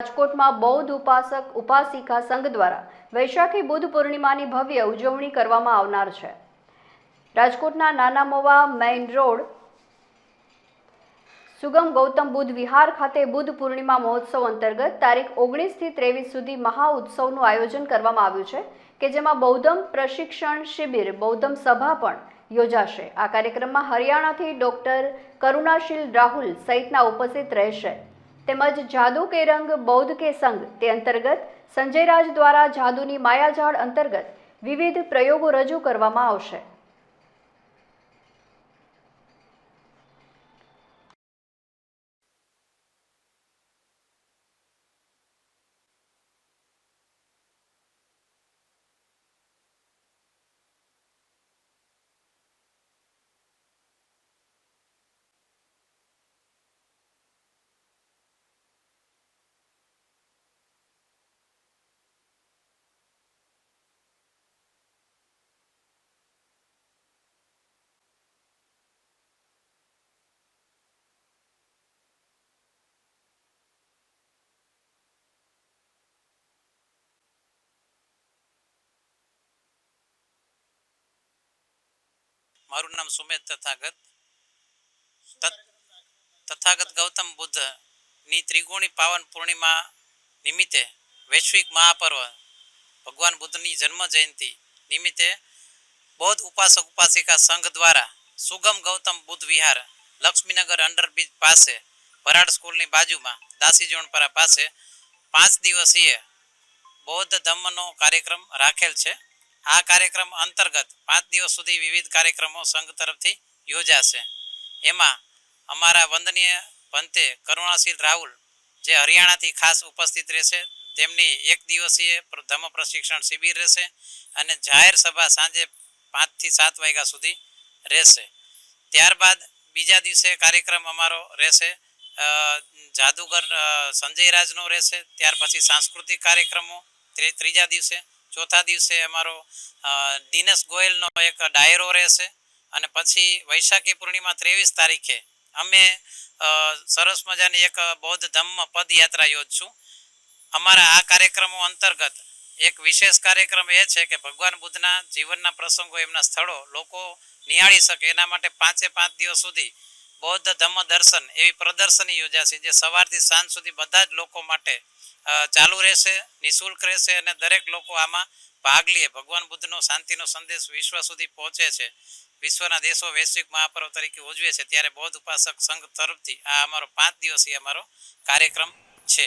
રાજકોટમાં બૌદ્ધ ઉપાસક, ઉપાસિકા સંઘ દ્વારા વૈશાખી બુદ્ધ પૂર્ણિમાની ભવ્ય ઉજવણી કરવામાં આવનાર છે. રાજકોટના નાના મોવા મેઇન રોડ, સુગમ ગૌતમ બુદ્ધ વિહાર ખાતે બુદ્ધ પૂર્ણિમા મહોત્સવ અંતર્ગત તારીખ ઓગણીસથી ત્રેવીસ સુધી મહા ઉત્સવનું આયોજન કરવામાં આવ્યું છે, કે જેમાં બૌદ્ધમ પ્રશિક્ષણ શિબિર, બૌદ્ધમ સભા પણ યોજાશે. આ કાર્યક્રમમાં હરિયાણાથી ડોક્ટર કરુણાશીલ રાહુલ સહિતના ઉપસ્થિત રહેશે. તેમજ જાદુ કે રંગ, બૌદ્ધ કે સંઘ, તે અંતર્ગત સંજય રાજ દ્વારા જાદુની માયાજાળ અંતર્ગત વિવિધ પ્રયોગો રજૂ કરવામાં આવશે. મારું નામ સુમેધ તથાગત. તથાગત ગૌતમ બુદ્ધની ત્રિગુણી પાવન પૂર્ણિમા નિમિત્તે વૈશ્વિક મહાપર્વ, ભગવાન બુદ્ધની જન્મ જયંતિ નિમિત્તે બૌદ્ધ ઉપાસક ઉપાસિકા સંઘ દ્વારા સુગમ ગૌતમ બુદ્ધ વિહાર લક્ષ્મીનગર અંડરબ્રિજ પાસે, ભરાડ સ્કૂલની બાજુમાં, દાસી જોણપરા પાસે પાંચ દિવસીય બૌદ્ધ ધમ્મનો કાર્યક્રમ રાખેલ છે. આ કાર્યક્રમ અંતર્ગત પાંચ દિવસ સુધી વિવિધ કાર્યક્રમો સંઘ તરફથી યોજાશે. એમાં અમારા વંદનીય પંતે કરુણાશીલ રાહુલ, જે હરિયાણાથી ખાસ ઉપસ્થિત રહેશે, તેમની એક દિવસીય ધમ્મ પ્રશિક્ષણ શિબિર રહેશે અને જાહેર સભા સાંજે પાંચથી સાત વાગ્યા સુધી રહેશે. ત્યારબાદ બીજા દિવસે કાર્યક્રમ અમારો રહેશે જાદુગર સંજય રાજનો રહેશે, ત્યાર પછી સાંસ્કૃતિક કાર્યક્રમો, ત્રી- ત્રીજા દિવસે ચોથા દિવસે અમારો દિનેશ ગોયલનો એક ડાયરો રહેશે અને પછી વૈશાખી પૂર્ણિમા ત્રેવીસ તારીખે અમે સરસ મજાની એક બૌદ્ધ ધમ્મ પદયાત્રા યોજશું. અમારા આ કાર્યક્રમો અંતર્ગત એક વિશેષ કાર્યક્રમ એ છે કે ભગવાન બુદ્ધના જીવનના પ્રસંગો એમના સ્થળો લોકો નિહાળી શકે એના માટે પાંચે પાંચ દિવસ સુધી બૌદ્ધ ધમ્મ દર્શન એવી પ્રદર્શની યોજાશે, જે સવારથી સાંજ સુધી બધા જ લોકો માટે ચાલુ રહેશે, નિઃશુલ્ક રહેશે અને દરેક લોકો આમાં ભાગ લે. ભગવાન બુદ્ધનો શાંતિનો સંદેશ વિશ્વ સુધી પહોંચે છે. વિશ્વના દેશો વૈશ્વિક મહાપર્વ તરીકે ઉજવે છે. ત્યારે બૌદ્ધ ઉપાસક સંઘ તરફથી આ અમારો પાંચ દિવસીય અમારો કાર્યક્રમ છે.